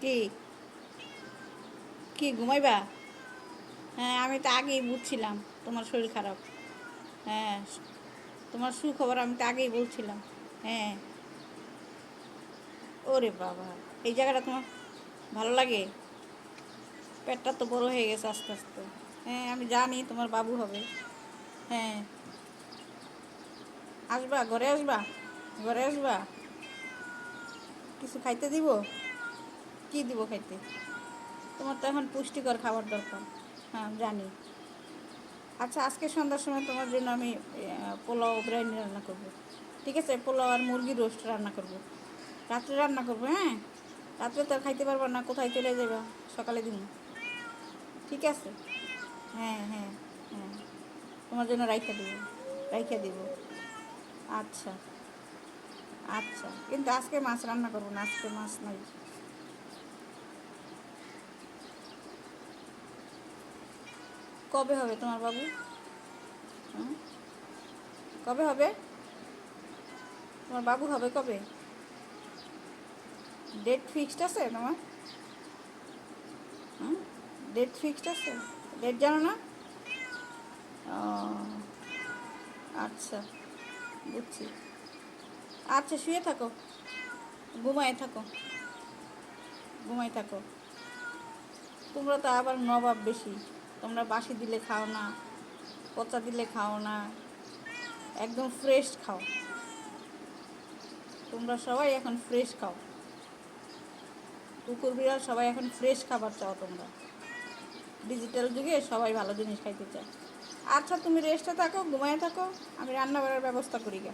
কি? কি, ঘুমাইবা? হ্যাঁ আমি তো আগেই বুঝছিলাম তোমার শরীর খারাপ। হ্যাঁ তোমার সুখবর আমি তো আগেই বলছিলাম। হ্যাঁ। ওরে বাবা, এই জায়গাটা তোমার ভালো লাগে? পেটটা তো বড় হয়ে গেছে আস্তে আস্তে। হ্যাঁ আমি জানি তোমার বাবু হবে। হ্যাঁ। আসবা, ঘরে আসবা? ঘরে আসবা? কিছু খাইতে দিব? কি দিব খাইতে তোমার তো এখন পুষ্টিকর খাবার দরকার। হ্যাঁ জানি। আচ্ছা আজকে সন্ধ্যার সময় তোমার জন্য আমি পোলাও বিরিয়ানি রান্না করব। ঠিক আছে? পোলাও আর মুরগির রোস্ট রান্না করব। রাত্রে রান্না করব হ্যাঁ? রাত্রে তো খাইতে পারবা না, কোথায় চলে যাবে সকালে দিন। ঠিক আছে? হ্যাঁ হ্যাঁ হ্যাঁ। তোমার জন্য রাইখা দেবো, রাইখা দিব। আচ্ছা আচ্ছা। কিন্তু আজকে মাছ রান্না করব না, আজকে মাছ নাই। কবে হবে তোমার বাবু? কবে হবে? তোমার বাবু হবে কবে? ডেট ফিক্সড আছে তোমার ডেট ফিক্সড আছে? ডেট জানো না? আচ্ছা বুঝছি। আচ্ছা শুয়ে থাকো। ঘুমায় থাকো। ঘুমায় থাকো। তোমরা তো আবার নবাব বেশি। তোমরা বাসি দিলে খাও না, পচা দিলে খাও না, একদম ফ্রেশ খাও। তোমরা সবাই এখন ফ্রেশ খাও। কুকুর, বিড়াল সবাই এখন ফ্রেশ খাবার চাও তোমরা। ডিজিটাল যুগে সবাই ভালো জিনিস খাইতে চায়। আচ্ছা তুমি রেস্টে থাকো, ঘুমায় থাকো, আমি রান্না বাড়ার ব্যবস্থা করি গা।